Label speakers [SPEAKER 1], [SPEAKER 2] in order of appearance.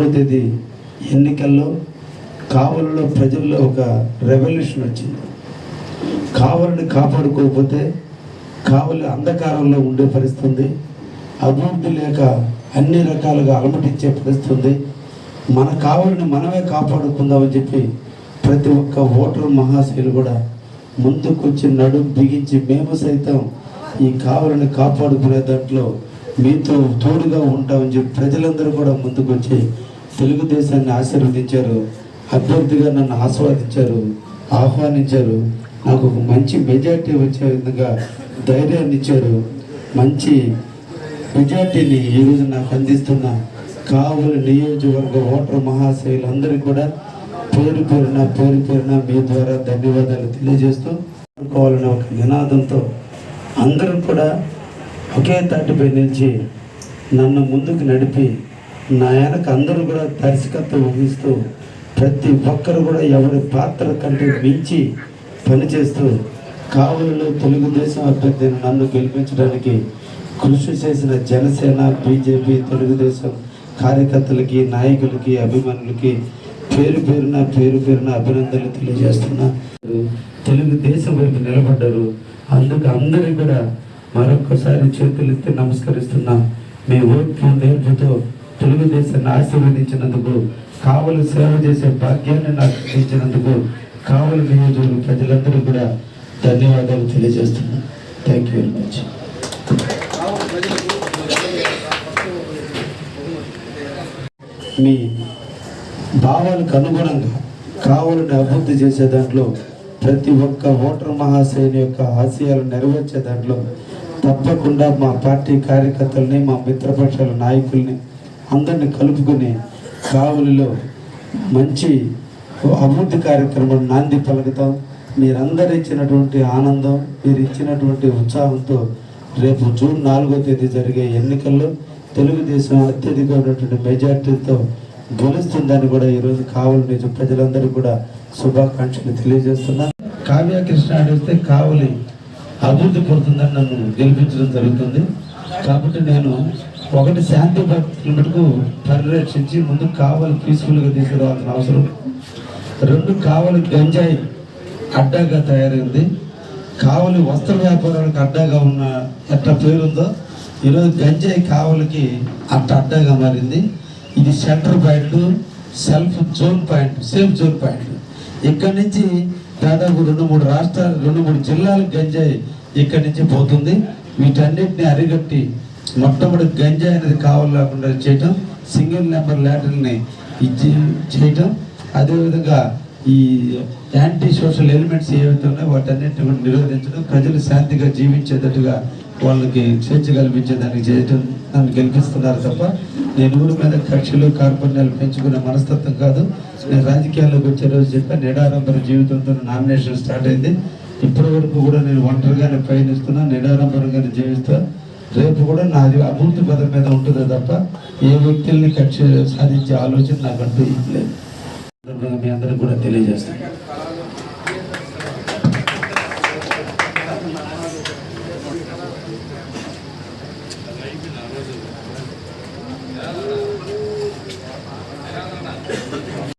[SPEAKER 1] తేదీ ఎన్నికల్లో కావలిలో ప్రజల్లో ఒక రెవల్యూషన్ వచ్చింది. కావలిని కాపాడుకోకపోతే కావలి అంధకారంలో ఉండే పరిస్థితి ఉంది అభివృద్ధి లేక అన్ని రకాలుగా అలమటించే పరిస్థితి ఉంది మన కావలిని మనమే కాపాడుకుందామని చెప్పి ప్రతి ఒక్క ఓటర్ మహాశైలు కూడా ముందుకొచ్చి నడుం బిగించి మేము సైతం ఈ కావలిని కాపాడుకునే దాంట్లో మీతో తోడుగా ఉంటామని చెప్పి ప్రజలందరూ కూడా ముందుకొచ్చి తెలుగుదేశాన్ని ఆశీర్వదించారు అభ్యర్థిగా నన్ను ఆస్వాదించారు ఆహ్వానించారు. నాకు ఒక మంచి మెజార్టీ వచ్చే విధంగా ధైర్యాన్ని ఇచ్చారు. మంచి మెజార్టీని ఈరోజు నాకు అందిస్తున్న కావలి నియోజకవర్గ ఓటర్ మహాశైలు అందరికీ కూడా పేరు పేరున పేరు పేరున మీ ద్వారా ధన్యవాదాలు తెలియజేస్తూ అనుకోవాలనే ఒక నినాదంతో అందరూ కూడా ఒకే తాటిపై నిలిచి నన్ను ముందుకు నడిపి నా వెనక అందరూ కూడా దర్శకత్వం వహిస్తూ ప్రతి ఒక్కరు కూడా ఎవరి పాత్ర కంటే మించి పనిచేస్తూ కావులలో తెలుగుదేశం అభ్యర్థిని నన్ను గెలిపించడానికి కృషి చేసిన జనసేన బీజేపీ తెలుగుదేశం కార్యకర్తలకి నాయకులకి అభిమానులకి పేరు పేరున పేరు పేరున అభినందనలు తెలియజేస్తున్నా. తెలుగుదేశం వైపు నిలబడ్డారు. అందుకు అందరూ కూడా మరొకసారి చేతులెత్తి నమస్కరిస్తున్నా. మీ ఓర్పు నేర్పుతో తెలుగుదేశాన్ని ఆశీర్వదించినందుకు కావలు సేవ చేసే భాగ్యాన్ని నాకు అందించినందుకు కావలి నియోజకవర్గ ప్రజలందరూ కూడా ధన్యవాదాలు తెలియజేస్తున్నా. థ్యాంక్ యూ వెరీ మచ్ మీ భావాలకు అనుగుణంగా కావలిని అభివృద్ధి చేసే దాంట్లో ప్రతి ఒక్క ఓటర్ మహాశయుని యొక్క ఆశయాలు నెరవేర్చే దాంట్లో తప్పకుండా మా పార్టీ కార్యకర్తల్ని మా మిత్రపక్షాల నాయకుల్ని అందరిని కలుపుకొని కావలిలో మంచి అభివృద్ధి కార్యక్రమం నాంది పలుకుతాం. మీరందరూ ఇచ్చినటువంటి ఆనందం మీరు ఇచ్చినటువంటి ఉత్సాహంతో రేపు జూన్ నాలుగో తేదీ జరిగే ఎన్నికల్లో తెలుగుదేశం అత్యధికమైనటువంటి మెజార్టీతో గెలుస్తుందని కూడా ఈరోజు కావలి నుంచి ప్రజలందరూ కూడా శుభాకాంక్షలు తెలియజేస్తున్నా. కావ్య కృష్ణ అడిగితే కావలి అభివృద్ధి పడుతుందని నన్ను గెలిపించడం జరుగుతుంది. కాబట్టి నేను ఒకటి శాంతి మటుకు పరిరక్షించి ముందు కావలి పీస్ఫుల్గా తీసుకురావాల్సిన అవసరం. రెండు కావలి గంజాయి అడ్డాగా తయారైంది. కావలి వస్త్ర వ్యాపారాలకు అడ్డాగా ఉన్న ఎట్లా పేరుందో ఈరోజు గంజాయి కావలికి అట్ట అడ్డాగా మారింది. ఇది centre point self zone point safe zone point. ఇక్కడి నుంచి దాదాపు రెండు మూడు రాష్ట్రాలు రెండు మూడు జిల్లాలకు గంజాయి ఇక్కడి నుంచి పోతుంది. వీటన్నిటిని అరిగట్టి మొట్టమొదటి గంజాయి అనేది కావాలి లేకుండా చేయటం సింగిల్ నెంబర్ ల్యాటర్ని ఇచ్చి చేయటం అదేవిధంగా ఈ యాంటీ సోషల్ ఎలిమెంట్స్ ఏవైతే ఉన్నాయో వాటన్నింటిని కూడా నిరోధించడం ప్రజలు శాంతిగా జీవించేటట్టుగా వాళ్ళకి స్వేచ్ఛ కల్పించేదానికి చేయటం దాన్ని గెలిపిస్తున్నారు తప్ప నేను ఊరి మీద కక్షలు కార్పణ్యాలు పెంచుకునే మనస్తత్వం కాదు. నేను రాజకీయాల్లోకి వచ్చే రోజు చెప్పా నిడారంభర జీవితంతో నామినేషన్ స్టార్ట్ అయింది. ఇప్పటి వరకు కూడా నేను ఒంటరిగానే పయనిస్తున్నా నిడారంభరంగానే జీవిస్తాను రేపు కూడా నాది అభివృద్ధి పదం మీద ఉంటుంది తప్ప ఏ వ్యక్తుల్ని కక్ష సాధించే ఆలోచన నాకంటూ ఏం లేదు. మీ అందరికి కూడా తెలియజేస్తాను.